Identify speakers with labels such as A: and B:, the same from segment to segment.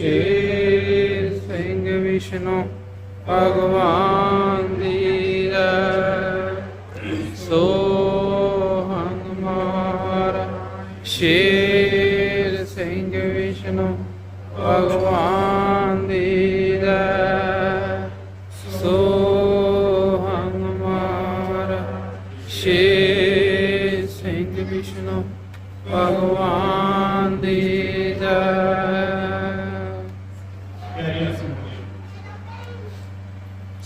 A: ਸ਼ੇਰ ਸਿੰਘ ਵਿਸ਼ਨੂੰ ਭਗਵਾਨ ਦੀ ਰੈ
B: ਸੋ ਹੰਗ
C: ਮਾਰ ਸ਼ੇਰ ਸਿੰਘ ਵਿਸ਼ਨੂੰ ਭਗਵਾਨ ਦੀ ਰੈ ਸੋ ਹੰਗ ਮਾਰ ਸ਼ੇਰ ਸਿੰਘ ਵਿਸ਼ਨੂੰ ਭਗਵਾਨ ਦੀ ਰੈ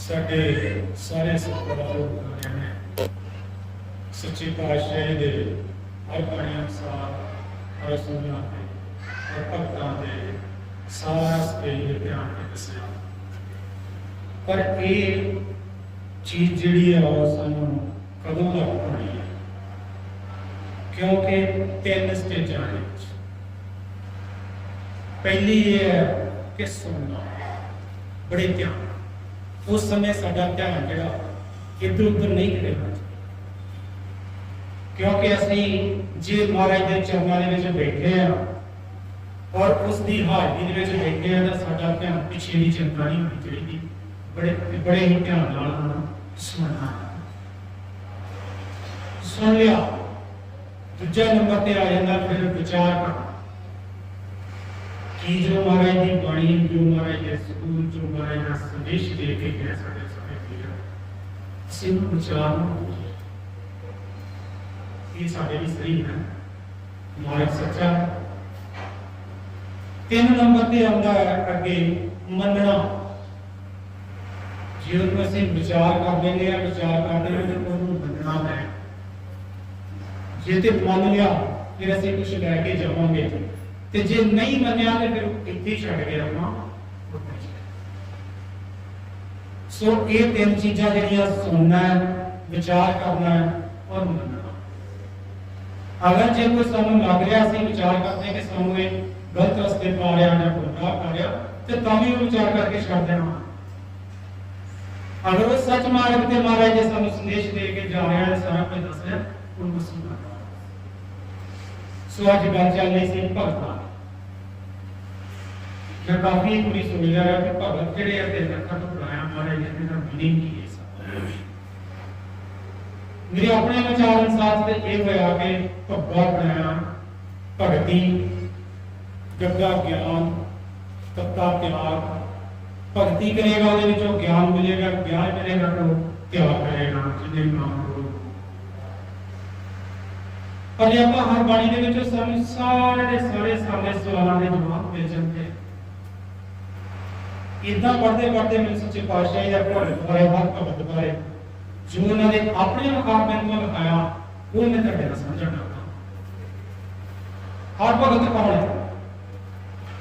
B: ਸਾਡੇ ਸਾਰੇ ਸਤਿਕਾਰਾਂ ਨੇ ਸੱਚੇ ਪਾਤਸ਼ਾਹ ਦੇ ਹਰ ਬਾਣੀ ਅਨੁਸਾਰ, ਹਰ ਸੁਣਨਾ ਹਰ ਭਗਤਾਂ ਦੇ ਸਾਰਾ ਸਤਿਕਾਰ ਧਿਆਨ ਨਾਲ ਦੱਸਿਆ। ਪਰ ਇਹ ਚੀਜ਼ ਜਿਹੜੀ ਹੈ ਉਹ ਸਾਨੂੰ ਕਦੋਂ ਤੱਕ ਪਣੀ ਹੈ? ਕਿਉਂਕਿ ਤਿੰਨ ਸਟੇਜਾਂ ਦੇ ਵਿੱਚ। ਪਹਿਲੀ ਇਹ ਹੈ ਕਿ ਸੁਣਨਾ, ਬੜੇ ਧਿਆਨ ਉਸ ਸਮੇਂ ਸਾਡਾ ਧਿਆਨ ਜਿਹੜਾ ਇੱਧਰ ਉੱਧਰ ਨਹੀਂ ਖੜੇਗਾ ਕਿਉਂਕਿ ਅਸੀਂ ਜੇ ਮਹਾਰਾਜ ਦੇ ਚਰਨਾਂ ਦੇ ਵਿੱਚ ਬੈਠੇ ਆ ਔਰ ਉਸ ਦੀ ਹਾਜ਼ਰੀ ਦੇ ਵਿੱਚ ਬੈਠੇ ਆ ਤਾਂ ਸਾਡਾ ਧਿਆਨ ਪਿੱਛੇ ਦੀ ਚਿੰਤਾ ਨਹੀਂ ਹੋਣੀ ਚਾਹੀਦੀ। ਬੜੇ ਬੜੇ ਹੀ ਧਿਆਨ ਨਾਲ ਉਹਨੂੰ ਸੁਣਨਾ ਸੁਣ ਲਿਆ। ਦੂਜਾ ਨੰਬਰ ਤੇ ਆ ਜਾਂਦਾ ਫਿਰ ਵਿਚਾਰ ਕਰਨਾ। ਕਿ ਜੋ ਮਹਾਰਾਜ ਦੀ ਬਾਣੀ ਜੋ ਮਹਾਰਾਜ ਦੇ ਸਕੂਲ ਜੋ ਮਹਾਰਾਜ ਦਾ ਸੰਦੇਸ਼ ਦੇ ਕੇ ਗਏ ਸਾਡੇ ਸਾਰੇ ਵੀਰ ਸਿਰ ਵਿਚਾਰ ਨੂੰ ਇਹ ਸਾਡੇ ਲਈ ਸਹੀ ਹੈ ਮਹਾਰਾਜ ਸੱਚਾ ਹੈ। ਤਿੰਨ ਨੰਬਰ ਤੇ ਆਉਂਦਾ ਹੈ ਅੱਗੇ ਮੰਨਣਾ ਜਦੋਂ ਅਸੀਂ ਵਿਚਾਰ ਕਰਦੇ ਨੇ ਆ ਵਿਚਾਰ ਕਰਦੇ ਨੇ ਤਾਂ ਉਹਨੂੰ ਮੰਨਣਾ ਹੈ ਜੇ ਤੇ ਮੰਨ ਲਿਆ ਫਿਰ ਅਸੀਂ ਕੁਝ ਲੈ ਕੇ ਜਾਵਾਂਗੇ ਤੇ ਜੇ ਨਹੀਂ ਮੰਨਿਆ ਤੇ ਫਿਰ ਇੱਥੇ ਛੱਡ ਕੇ ਆਪਾਂ ਸੋ ਇਹ ਤਿੰਨ ਚੀਜ਼ਾਂ ਜਿਹੜੀਆਂ ਸੁਣਨਾ ਵਿਚਾਰ ਕਰਨਾ ਔਰ ਮੰਨਣਾ। ਅਗਰ ਜੇ ਕੋਈ ਸਾਨੂੰ ਲੱਗ ਰਿਹਾ ਸੀ ਵਿਚਾਰ ਕਰਦੇ ਕਿ ਸਾਨੂੰ ਇਹ ਗਲਤ ਰਸਤੇ ਪਾ ਰਿਹਾ ਜਾਂ ਗੁੰਮਰਾਹ ਕਰ ਰਿਹਾ, ਤੇ ਤਾਂ ਵੀ ਉਹ ਵਿਚਾਰ ਕਰਕੇ ਛੱਡ ਦੇਣਾ। ਅਗਰ ਉਹ ਸੱਚ ਮਾਰਗ ਤੇ ਮਹਾਰਾਜ ਜੀ ਸਾਨੂੰ ਸੰਦੇਸ਼ ਦੇ ਕੇ ਜਾ ਰਿਹਾ ਹੈ, ਸਾਰਾ ਕੁਝ ਦੱਸ ਰਿਹਾ, ਉਹਨੂੰ ਸੁਣਨਾ ਸੋ ਅੱਜ ਗੱਲ ਚੱਲ ਰਹੀ ਸੀ ਭਗਤਾਂ ਮੈਂ ਕਾਫੀ ਪੂਰੀ ਸੁਣ ਲਿਆ ਹੈ ਕਿ ਭਗਤ ਜਿਹੜੇ ਆ ਤੇ ਲੱਖਾਂ ਤੋਂ ਬਣਾਇਆ ਮਹਾਰਾਜ ਜੀ ਦਾ ਮੀਨਿੰਗ ਕੀ ਹੈ ਸਭ ਮੇਰੇ ਆਪਣੇ ਵਿਚਾਰ ਅਨੁਸਾਰ ਤੇ ਇਹ ਹੋਇਆ ਕਿ ਭੱਗਾ ਬਣਾਇਆ ਭਗਤੀ ਗੱਗਾ ਗਿਆਨ ਤੱਤਾ ਤਿਆਗ ਭਗਤੀ ਕਰੇਗਾ ਉਹਦੇ ਵਿੱਚੋਂ ਗਿਆਨ ਮਿਲੇਗਾ ਗਿਆਨ ਮਿਲੇਗਾ ਤਾਂ ਉਹ ਤਿਆਗ ਕਰੇਗਾ ਜਿਹਦੇ ਨਾਮ ਕਰੋ ਪਰ ਜੇ ਆਪਾਂ ਹਰ ਬਾਣੀ ਦੇ ਵਿੱਚੋਂ ਸਾਨੂੰ ਸਾਰੇ ਦੇ ਸਾਰੇ ਸਾਡੇ ਸਵਾਲਾਂ ਦੇ ਜਵਾਬ ਮਿਲ ਜਾਂਦੇ ਇਦਾਂ ਪੜ੍ਹਦੇ ਪੜ੍ਹਦੇ ਮੈਨੂੰ ਸੱਚੇ ਪਾਤਸ਼ਾਹ ਦਾ ਭਗਤ ਬਾਰੇ ਹਰ ਭਗਤ ਬਾਰੇ ਜੋ ਉਹਨਾਂ ਨੇ ਆਪਣੇ ਮੁਕਾਬਲੇ ਨੂੰ ਲਿਖਾਇਆ, ਉਹ ਮੈਂ ਤੁਹਾਡੇ ਨਾਲ ਸਾਂਝਾ ਹਰ ਭਗਤ ਕੌਣ ਹੈ?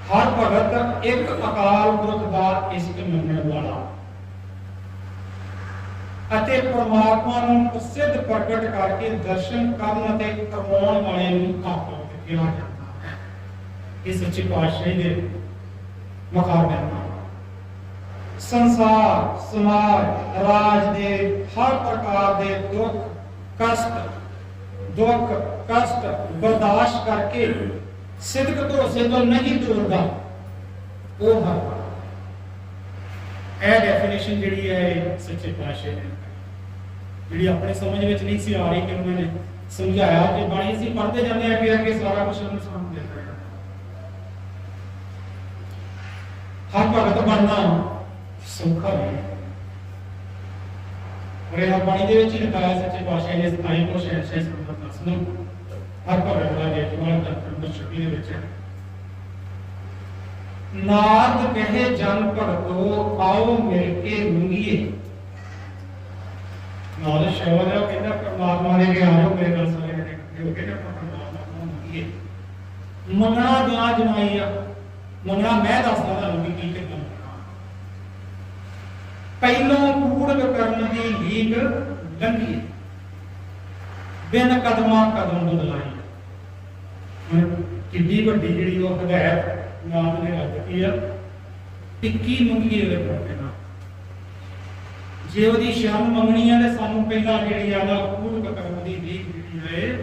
B: ਹਰ ਭਗਤ ਇੱਕ ਅਕਾਲ ਪੁਰਖ ਦਾ ਇਸ਼ਕ ਮੰਨਣ ਵਾਲਾ। ਅਤੇ ਪਰਮਾਤਮਾ ਨੂੰ ਪ੍ਰਸਿੱਧ ਪ੍ਰਗਟ ਕਰਕੇ ਦਰਸ਼ਨ ਕਰਨ ਅਤੇ ਕਰਵਾਉਣ ਵਾਲੇ ਨੂੰ ਆਪੋ ਕਿਹਾ ਜਾਂਦਾ ਹੈ। ਇਹ ਸੱਚੇ ਪਾਤਸ਼ਾਹ ਦੇ ਮੁਕਾਬਲੇ ਨਾਲ। ਸੰਸਾਰ, ਸਮਾਜ, ਰਾਜ ਦੇ ਹਰ ਪ੍ਰਕਾਰ ਦੇ ਦੁੱਖ, ਕਸ਼ਟ ਦੁੱਖ, ਕਸ਼ਟ ਬਰਦਾਸ਼ਤ ਕਰਕੇ ਸਿੱਧਕ ਭਰੋਸੇ ਤੋਂ ਨਹੀਂ ਤੋੜਦਾ ਉਹ ਹਰ ਇਹ ਡੈਫੀਨੇਸ਼ਨ ਜਿਹੜੀ ਹੈ ਸੱਚੇ ਪਾਤਸ਼ਾਹ ਨੇ ਜਿਹੜੀ ਆਪਣੇ ਸਮਝ ਵਿੱਚ ਨਹੀਂ ਸੀ ਆ ਰਹੀ, ਕਿ ਉਹਨਾਂ ਨੇ ਸਮਝਾਇਆ ਕਿ ਬਾਣੀ ਅਸੀਂ ਪੜ੍ਹਦੇ ਜਾਂਦੇ ਆ ਕਿ ਅੱਗੇ ਸਾਰਾ ਕੁਝ ਉਹਨੂੰ ਸਮਝ ਲੈਂਦਾ ਹੈ। ਹਰ ਭਗਤ ਬਣਨਾ ਸੌਖਾ ਨਹੀਂ ਔਰ ਇਹ ਬਾਣੀ ਦੇ ਵਿੱਚ ਲਿਖਾਇਆ ਸੱਚੇ ਪਾਤਸ਼ਾਹ ਨੇ ਸਤਾਈ ਕੋ ਸ਼ਹਿਰ ਸ਼ਹਿਰ ਸੰਬੰਧ ਦੱਸ ਨੂੰ ਹਰ ਭਗਤ ਦਾ ਜੇ ਦਾ ਅੰਦਰ ਦੇ ਵਿੱਚ ਹੈ। ਨਾਦ ਕਹੇ ਜਨ ਭਗਤੋ, ਆਓ ਮਿਲ ਕੇ ਮੰਗੀਏ। ਨਾਦ ਸ਼ਬਦ ਹੈ ਕਹਿੰਦਾ, ਪਰਮਾਤਮਾ ਨੇ ਕਿਹਾ ਆਓ ਮੇਰੇ ਨਾਲ ਸਾਰੇ ਇਕੱਠੇ ਹੋ ਕੇ ਨਾ ਪਰਮਾਤਮਾ ਨੂੰ ਮੰਗੀਏ। ਮੰਗਣਾ ਦੁਆ ਜਮਾਈ ਆ ਮੈਂ ਦੱਸਦਾ ਤੁਹਾਨੂੰ ਕੀ ਕਰਨਾ ਪਹਿਲੋਂ ਕੂੜਕ ਕਰਨ ਦੀ ਲੀਕ ਲੰਘੀ ਬਿਨ ਕਦਮਾਂ ਕਦਮ ਬਦਲਾਈ। ਹੁਣ ਵੱਡੀ ਜਿਹੜੀ ਉਹ ਹਦਾਇਤ ਨਾਮ ਨੇ ਰੱਖੀ ਆ, ਟਿੱਕੀ ਮੰਗੀ ਉਹਦੇ ਕੋਲ ਨਾਲ। ਜੇ ਉਹਦੀ ਸ਼ਰਨ ਮੰਗਣੀ ਆ ਤੇ ਸਾਨੂੰ ਪਹਿਲਾਂ ਜਿਹੜੀ ਆ ਨਾ ਕੂੜਕ ਕਰਨ ਦੀ ਲੀਕ ਜਿਹੜੀ ਹੈ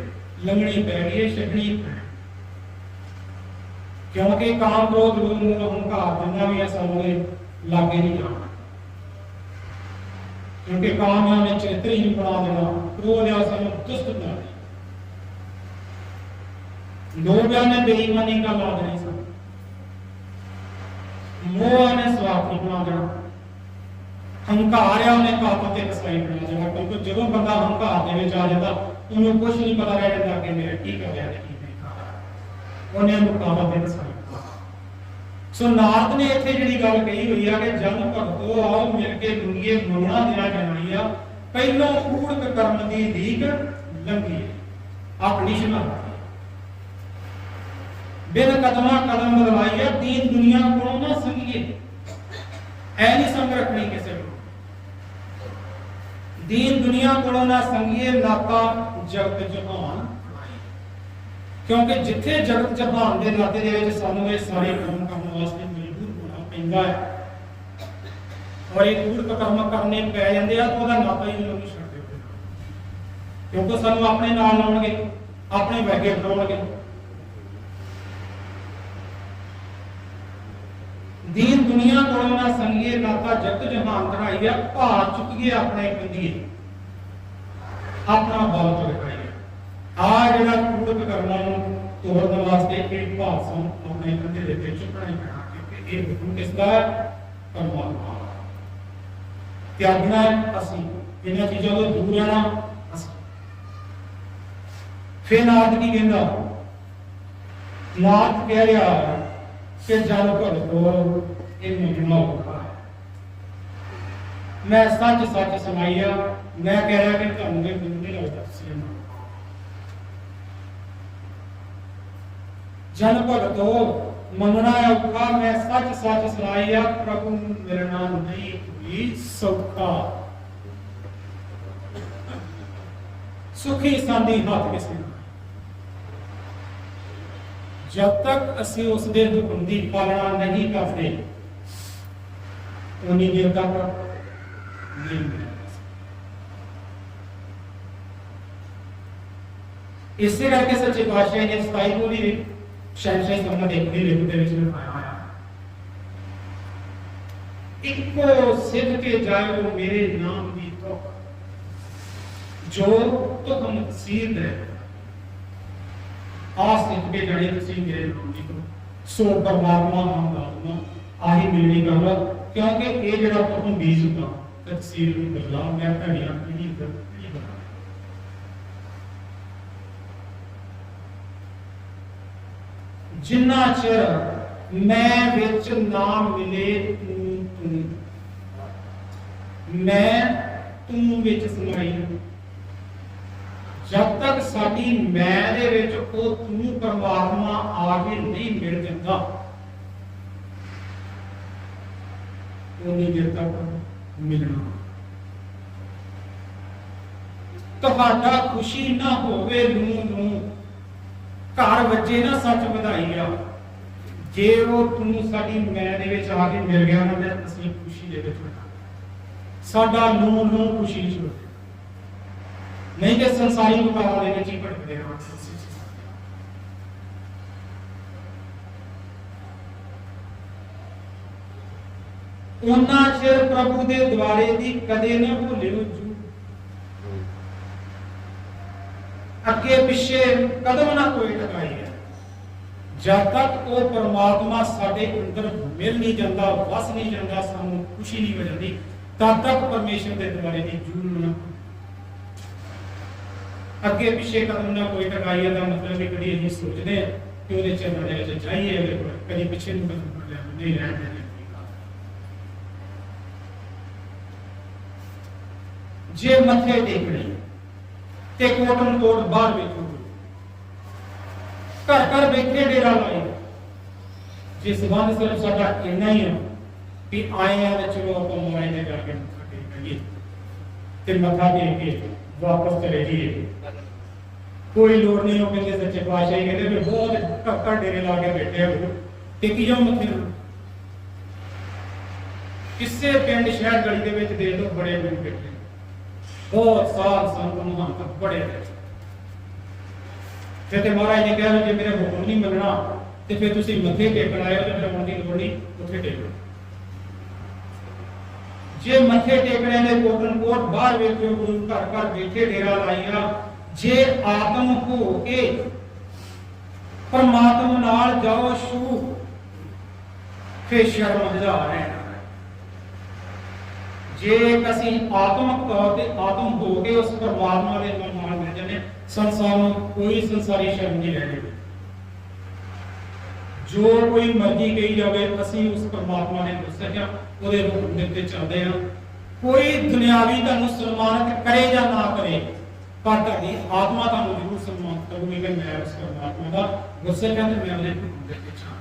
B: ਲੰਘਣੀ ਪੈ ਗਈ ਹੈ, ਛੱਡਣੀ ਕਿਉਂਕਿ ਕਾਮ ਕ੍ਰੋਧ ਲੋਭ ਮੂਲ ਹੰਕਾਰ ਜਿੰਨਾ ਵੀ ਹੈ ਸਾਨੂੰ ਇਹ ਲਾਗੇ ਨਹੀਂ ਜਾਣਾ। ਕਿਉਂਕਿ ਕਾਮ ਆ ਵਿੱਚ ਬਣਾ ਦੇਣਾ ਕ੍ਰੋਧ ਆ ਸਾਨੂੰ ਦੁਸ਼ਟ ਬਣਾ ਦੇਣਾ ਲੋਭਿਆ ਨੇ ਬੇਈਮਾਨੀ ਦਾ ਲਾ ਦੇਣੀ ਸਾਨੂੰ। ਮੋਹ ਨੇ ਸਵਾਰਥੀ ਬਣਾ ਦੇਣਾ। ਹੰਕਾਰ ਆ ਪਾਪ ਤੇ ਕਸਾਈ ਬਣਾ ਦੇਣਾ। ਕਿਉਂਕਿ ਜਦੋਂ ਬੰਦਾ ਹੰਕਾਰ ਦੇ ਵਿੱਚ ਆ ਜਾਂਦਾ, ਉਹਨੂੰ ਕੁਝ ਨਹੀਂ ਪਤਾ ਰਹਿ ਜਾਂਦਾ ਕਿ ਮੇਰਾ ਕੀ ਕਰ ਰਿਹਾ ਕੀ ਨਹੀਂ ਉਹਨੇ ਮੁਕਾਬਲ ਦੇ ਦਸਾਈ ਸੋ ਨਾਰਦ ਨੇ ਇੱਥੇ ਜਿਹੜੀ ਗੱਲ ਕਹੀ ਹੋਈ ਆ ਕਿ ਜਨ ਭਗਤੋ ਆਓ ਮਿਲ ਕੇ ਦੁਨੀਏ ਮਨਾ ਦੇਣਾ ਜਾਣੀ ਆ, ਪਹਿਲੋਂ ਕੂੜਕ ਕਰਮ ਦੀ ਢੀਕ ਲੰਗੀ ਆਪਣੀ ਸ਼ਨਾ ਬਿਨ ਕਦਮਾਂ ਕਦਮ ਬਦਲਾਈਆ ਦੀਨ ਦੁਨੀਆ ਕੋਲੋਂ ਨਾ ਸੰਗੀਏ ਐ ਨਹੀਂ ਸੰਗ ਰੱਖਣੀ ਕਿਸੇ ਨੂੰ ਦੀਨ ਦੁਨੀਆ ਕੋਲੋਂ ਨਾ ਸੰਗੀਏ ਨਾਤਾ ਜਗਤ ਜਹਾਨ। ਕਿਉਂਕਿ ਜਿੱਥੇ ਜਗਤ ਜਹਾਨ ਦੇ ਨਾਤੇ ਦੇ ਵਿੱਚ ਸਾਨੂੰ ਇਹ ਸਾਰੇ ਕੰਮ ਕਰਨ ਵਾਸਤੇ ਮਜਬੂਰ ਹੋਣਾ ਪੈਂਦਾ ਹੈ। ਔਰ ਇਹ ਕੂੜ ਕਰਮ ਕਰਨੇ ਪੈ ਜਾਂਦੇ ਆ, ਤਾਂ ਉਹਦਾ ਨਾਤਾ ਹੀ ਨਹੀਂ ਛੱਡ ਦਿਓ ਕਿਉਂਕਿ ਸਾਨੂੰ ਆਪਣੇ ਨਾਲ ਲਾਉਣਗੇ ਆਪਣੇ ਵੈਗੇ ਬਣਾਉਣਗੇ। ਦੀਨ ਦੁਨੀਆ ਕੋਲੋਂ ਨਾ ਸੰਗੀਏ ਨਾਤਾ ਜਗਤ ਜਹਾਨ ਧਰਾਈਆ ਭਾਰ ਚੁੱਕੀਏ ਆਪਣੇ ਕੰਦੀਏ ਆਪਣਾ ਬਲ ਚੁਕਾਈਏ ਆ ਜਿਹੜਾ ਕੂੜਕ ਕਰਨਾ ਨੂੰ ਤੋੜਨ ਵਾਸਤੇ ਇਹ ਭਾਸੋਂ ਆਪਣੇ ਕੰਦੇ ਦੇ ਵਿੱਚ ਚੁੱਕਣਾ ਪੈਣਾ, ਕਿਉਂਕਿ ਇਹ ਹੁਕਮ ਕਿਸ ਦਾ ਪਰਮਾਤਮਾ ਤਿਆਗਣਾ ਅਸੀਂ, ਇਹਨਾਂ ਚੀਜ਼ਾਂ ਤੋਂ ਦੂਰ ਰਹਿਣਾ ਫਿਰ ਨਾਥ ਕੀ ਕਹਿੰਦਾ? ਨਾਥ ਕਹਿ ਰਿਹਾ ਕਿ ਜਨ ਕੋਲ ਇਹ ਮੁਜਮਾ ਹੋਗਾ ਮੈਂ ਸੱਚ ਸੱਚ ਸੁਣਾਈਆ ਮੈਂ ਕਹਿ ਰਿਹਾ ਕਿ ਤੁਹਾਨੂੰ ਇਹ ਮੈਨੂੰ ਲੱਗਦਾ ਸੀ ਜਨ ਭਗਤੋ, ਮੰਨਣਾ ਔਖਾ, ਮੈਂ ਸੱਚ ਸੱਚ ਸੁਣਾਈਆ ਪ੍ਰਭੂ ਮਿਲਣਾ ਨਹੀਂ ਕੋਈ ਸੌਖਾ। ਸੁਖੀ ਸੰਦੀ ਹੱਥ ਕਿਸੇ ਜਦ ਤੱਕ ਅਸੀਂ ਉਸ ਦੇ ਹੁਕਮ ਦੀ ਪਾਲਣਾ ਨਹੀਂ ਕਰਦੇ, ਉਨੀ ਦੇਰ ਤੱਕ ਨਹੀਂ ਇਸੇ ਕਰਕੇ ਸੱਚੇ ਪਾਤਸ਼ਾਹ ਨੇ 27 ਨੂੰ ਵੀ ਸ਼ੈਨਸ਼ਾਹ ਸਮਨਾ ਦੇਖਦੇ ਲਿਖ ਦੇ ਵਿੱਚ ਲਿਖਾਇਆ ਹੋਇਆ। ਇੱਕੋ ਸਿੱਧ ਕੇ ਜਾਇਓ ਮੇਰੇ ਨਾਮ ਦੀ ਤੁਕ ਜੋ ਤੁਮ ਤਸੀਰ ਹੈ ਆਸ ਸਿੱਧ ਕੇ ਜਾਣੀ ਤੁਸੀਂ ਮੇਰੇ ਨਾਮ ਦੀ ਤੁਕ ਸੋ ਪਰਮਾਤਮਾ ਹਮ ਆਤਮਾ, ਆਹੀ ਮਿਲਣੀ ਗੱਲ ਕਿਉਂਕਿ ਇਹ ਜਿਹੜਾ ਤੁਮ ਬੀਜ ਹੁੰਦਾ, ਤਕਸੀਰ ਨੂੰ ਬਦਲਾ ਮੈਂ ਭੈੜੀਆਂ ਪੀੜੀ ਕਰ ਪੀੜੀ ਬਣਾ ਜਿੰਨਾ ਚਿਰ ਮੈਂ ਵਿੱਚ ਨਾ ਮਿਲੇ ਤੂੰ ਤੂੰ ਮੈਂ ਤੂੰ ਵਿੱਚ ਸਮਾਈ। ਜਦ ਤੱਕ ਸਾਡੀ ਮੈਂ ਦੇ ਵਿੱਚ ਉਹ ਤੂੰ ਪਰਮਾਤਮਾ ਆ ਕੇ ਨਹੀਂ ਮਿਲ ਜਾਂਦਾ ਉਨੀ ਦੇਰ ਤੱਕ ਮਿਲਣਾ। ਤੁਹਾਡਾ ਖੁਸ਼ੀ ਨਾ ਹੋਵੇ ਨੂੰ ਨੂੰ ਘਰ ਵੱਜੇ ਨਾ ਸੱਚ ਵਧਾਈ ਆ। ਜੇ ਉਹ ਤੂੰ ਸਾਡੀ ਮੈਂ ਦੇ ਵਿੱਚ ਆ ਕੇ ਮਿਲ ਗਿਆ ਨਾ ਤੇ ਅਸੀਂ ਖੁਸ਼ੀ ਦੇ ਵਿੱਚ ਸਾਡਾ ਨੂੰ ਨੂੰ ਖੁਸ਼ੀ ਚ ਨਹੀਂ ਤੇ ਸੰਸਾਰੀ ਮੁਕਾਬਲੇ ਦੇ ਵਿੱਚ ਹੀ ਭਟਕਦੇ ਰਹਾਂਗੇ ਉਹਨਾਂ ਚਿਰ ਪ੍ਰਭੂ ਦੇ ਦੁਆਰੇ ਦੀ ਕਦੇ ਨਾ ਭੁੱਲੇ ਨੂੰ ਅੱਗੇ ਪਿੱਛੇ ਕਦਮ ਨਾ ਕੋਈ ਟਕਾਈ ਹੈ ਜਦ ਤੱਕ ਉਹ ਪਰਮਾਤਮਾ ਸਾਡੇ ਅੰਦਰ ਮਿਲ ਨਹੀਂ ਜਾਂਦਾ, ਵਸ ਨਹੀਂ ਜਾਂਦਾ, ਸਾਨੂੰ ਖੁਸ਼ੀ ਨਹੀਂ ਮਿਲਦੀ ਤਦ ਤੱਕ ਪਰਮੇਸ਼ਰ ਦੇ ਦੁਆਰੇ ਦੀ ਜੂਨ ਅੱਗੇ ਪਿੱਛੇ ਕਦਮ ਨਾ ਕੋਈ ਟਕਾਈ ਹੈ ਦਾ ਮਤਲਬ ਇਹ ਕਦੀ ਅਸੀਂ ਸੋਚਦੇ ਹਾਂ ਕਿ ਉਹਦੇ ਚਰਨਾਂ ਦੇ ਵਿੱਚ ਜਾਈਏ ਅਗਰ ਕਦੀ ਪਿੱਛੇ ਨੂੰ ਨਹੀਂ ਰਹਿਣ ਦੇਣੇ ਜੇ ਮੱਥੇ ਟੇਕਣੇ ਤੇ ਕੋਟਨ ਕੋਟ ਬਾਹਰ ਵੇਖੋ। ਘਰ ਘਰ ਬੈਠੇ ਡੇਰਾ ਲਾਈ ਜੇ ਸਬੰਧ ਸਿਰਫ ਸਾਡਾ ਇੰਨਾ ਹੀ ਹੈ ਵੀ ਆਏ ਆ ਤੇ ਚਲੋ ਆਪਾਂ ਮੋਬਾਈਲ ਤੇ ਕਰਕੇ ਮੱਥਾ ਟੇਕਾਂਗੇ ਤੇ ਮੱਥਾ ਟੇਕ ਕੇ ਵਾਪਸ ਚਲੇ ਜਾਈਏ। ਕੋਈ ਲੋੜ ਨਹੀਂ, ਉਹ ਕਹਿੰਦੇ ਸੱਚੇ ਪਾਤਸ਼ਾਹ ਹੀ ਕਹਿੰਦੇ ਵੀ ਬਹੁਤ ਘਰ ਡੇਰੇ ਲਾ ਕੇ ਬੈਠੇ ਆ ਟੇਕੀ ਜਾਓ ਮੱਥੇ ਨੂੰ ਕਿਸੇ ਪਿੰਡ ਸ਼ਹਿਰ ਗਲੀ ਦੇ ਵਿੱਚ ਦੇਖ ਲਓ ਬੜੇ ਲੋਕ ਬੈਠੇ। ਬਹੁਤ ਸਾਲ ਸੰਤ ਮਹੰਤ ਬੜੇ ਨੇ ਫਿਰ ਤੇ ਮਹਾਰਾਜ ਨੇ ਕਿਹਾ ਜੇ ਮੇਰੇ ਹੁਕਮ ਨਹੀਂ ਮੰਨਣਾ ਤੇ ਫਿਰ ਤੁਸੀਂ ਮੱਥੇ ਟੇਕਣ ਆਏ ਹੋ ਤੇ ਡਰਾਉਣ ਦੀ ਲੋੜ ਨਹੀਂ, ਉੱਥੇ ਟੇਕੋ। ਜੇ ਮੱਥੇ ਟੇਕਣੇ ਨੇ ਕੋਟਨ ਕੋਟ ਬਾਹਰ ਵੇਖਿਓ, ਗੁਰੂ ਘਰ ਘਰ ਵੇਖੇ ਡੇਰਾ ਲਾਈਆ, ਜੇ ਆਤਮ ਹੋ ਕੇ ਪਰਮਾਤਮਾ ਨਾਲ ਜਾਓ ਸ਼ੂ ਫੇ ਸ਼ਰਮ ਹਜ਼ਾਰ ਹੈ। ਜੇ ਅਸੀਂ ਆਤਮਿਕ ਤੌਰ ਤੇ ਆਤਮ ਹੋ ਕੇ ਉਸ ਪਰਮਾਤਮਾ ਦੇ ਨਾਲ ਨਾਲ ਜਾਂਦੇ ਸੰਸਾਰ ਨੂੰ ਕੋਈ ਸੰਸਾਰੀ ਸ਼ਰਮ ਨਹੀਂ ਰਹਿਣੀ ਜੋ ਕੋਈ ਮਰਜ਼ੀ ਕਹੀ ਜਾਵੇ, ਅਸੀਂ ਉਸ ਪਰਮਾਤਮਾ ਨੇ ਹਾਂ ਉਹਦੇ ਹੁਕਮ ਦੇ ਉੱਤੇ ਚੱਲਦੇ ਹਾਂ। ਕੋਈ ਦੁਨਿਆਵੀ ਤੁਹਾਨੂੰ ਸਨਮਾਨਿਤ ਕਰੇ ਜਾਂ ਨਾ ਕਰੇ, ਪਰ ਤੁਹਾਡੀ ਆਤਮਾ ਤੁਹਾਨੂੰ ਜ਼ਰੂਰ ਸਨਮਾਨਿਤ ਕਰੂਗੀ ਕਿ ਮੈਂ ਉਸ ਪਰਮਾਤਮਾ ਦਾ ਗੁੱਸੇ ਕਹਿੰਦੇ ਮੈਂ ਉਹਦੇ ਹੁਕਮ ਦੇ ਉੱਤੇ ਚੱਲਦਾ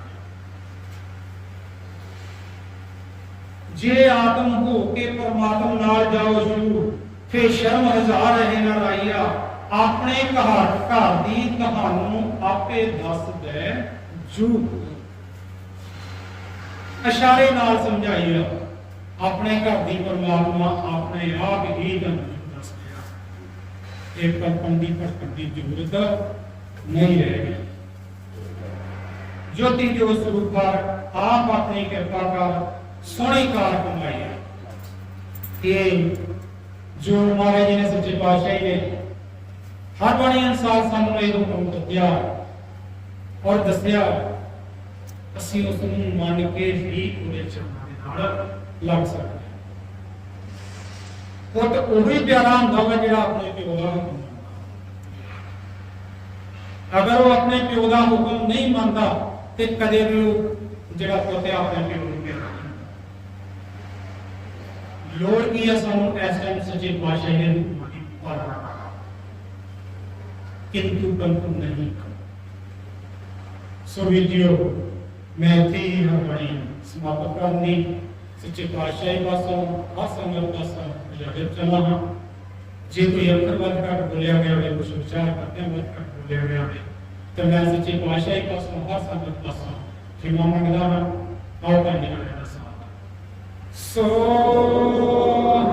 B: ਜੇ ਆਤਮ ਹੋ ਕੇ ਪਰਮਾਤਮ ਨਾਲ ਜਾਓ ਸ਼ੁਰੂ ਫੇ ਸ਼ਰਮ ਹਜ਼ਾਰ ਰਹੇ ਨਾ ਰਾਈਆ ਆਪਣੇ ਘਰ ਘਰ ਦੀ ਤੁਹਾਨੂੰ ਆਪੇ ਦੱਸ ਦੇ ਜੂ ਇਸ਼ਾਰੇ ਨਾਲ ਸਮਝਾਈਆ, ਆਪਣੇ ਘਰ ਦੀ ਪਰਮਾਤਮਾ ਆਪਣੇ ਆਪ ਹੀ ਤੁਹਾਨੂੰ ਦੱਸ ਦਿਆ। ਇਹ ਕਲਪਨ ਦੀ ਭਟਕਣ ਦੀ ਜ਼ਰੂਰਤ ਨਹੀਂ ਰਹੇਗੀ ਜੋਤੀ ਜੋ ਸਰੂਪਾ, ਆਪ ਆਪਣੀ ਕਿਰਪਾ ਕਰ ਸੋਹਣੀ ਕਾਰ ਕਮਾਈ ਹੈ। ਇਹ ਜੋ ਮਹਾਰਾਜ ਜੀ ਨੇ ਸੱਚੇ ਪਾਤਸ਼ਾਹ ਨੇ ਹਰ ਬਾਣੀ ਅਨਸਾਰ ਸਾਨੂੰ ਇਹ ਹੁਕਮ ਦਿੱਤਾ ਔਰ ਦੱਸਿਆ, ਅਸੀਂ ਉਸ ਨੂੰ ਮੰਨ ਕੇ ਹੀ ਉਹਦੇ ਚਰਨਾਂ ਦੇ ਨਾਲ ਲੱਗ ਸਕਦੇ ਪੁੱਤ, ਉਹੀ ਪਿਆਰਾ ਹੁੰਦਾ ਵਾ ਜਿਹੜਾ ਆਪਣੇ ਪਿਓ ਦਾ ਹੁਕਮ ਅਗਰ ਉਹ ਆਪਣੇ ਪਿਓ ਦਾ ਹੁਕਮ ਨਹੀਂ ਮੰਨਦਾ, ਤੇ ਕਦੇ ਵੀ ਉਹ ਜਿਹੜਾ ਪੁੱਤ ਹੈ ਆਪਣੇ ਪਿਓ ਨੂੰ ਪਿਆਰਾ ਨਹੀਂ ਹੁੰਦਾ। ਲੋੜ ਕੀ ਹੈ ਸਾਨੂੰ ਇਸ ਟਾਈਮ ਸੱਚੇ ਪਾਤਸ਼ਾਹ ਦੇ ਹੁਕਮਾਂ ਦੀ ਪਾਲਣਾ ਕਿੰਤੂ ਬੰਤੂ ਨਹੀਂ ਸੋ ਵੀਰ ਮੈਂ ਇੱਥੇ ਹੀ ਆਪਣੀ ਸਮਾਪਤ ਕਰਨੀ ਸੱਚੇ ਪਾਤਸ਼ਾਹ ਪਾਸੋਂ, ਹਰ ਸੰਗਤ ਪਾਸੋਂ ਜਾਵੇ ਚਲਾ ਹਾਂ। ਜੇ ਕੋਈ ਅੱਖਰ ਵੱਧ ਘੱਟ ਬੋਲਿਆ ਗਿਆ ਹੋਵੇ ਕੁਝ ਵਿਚਾਰ ਕਰਦੇ ਵੱਧ ਘੱਟ ਬੋਲਿਆ ਗਿਆ ਹੋਵੇ, ਤਾਂ ਮੈਂ ਸੱਚੇ ਪਾਤਸ਼ਾਹ ਪਾਸੋਂ, ਹਰ ਸੰਗਤ ਪਾਸੋਂ ਖਿਮਾ ਮੰਗਦਾ ਹਾਂ। ਆਓ ਕਰਨੀ soham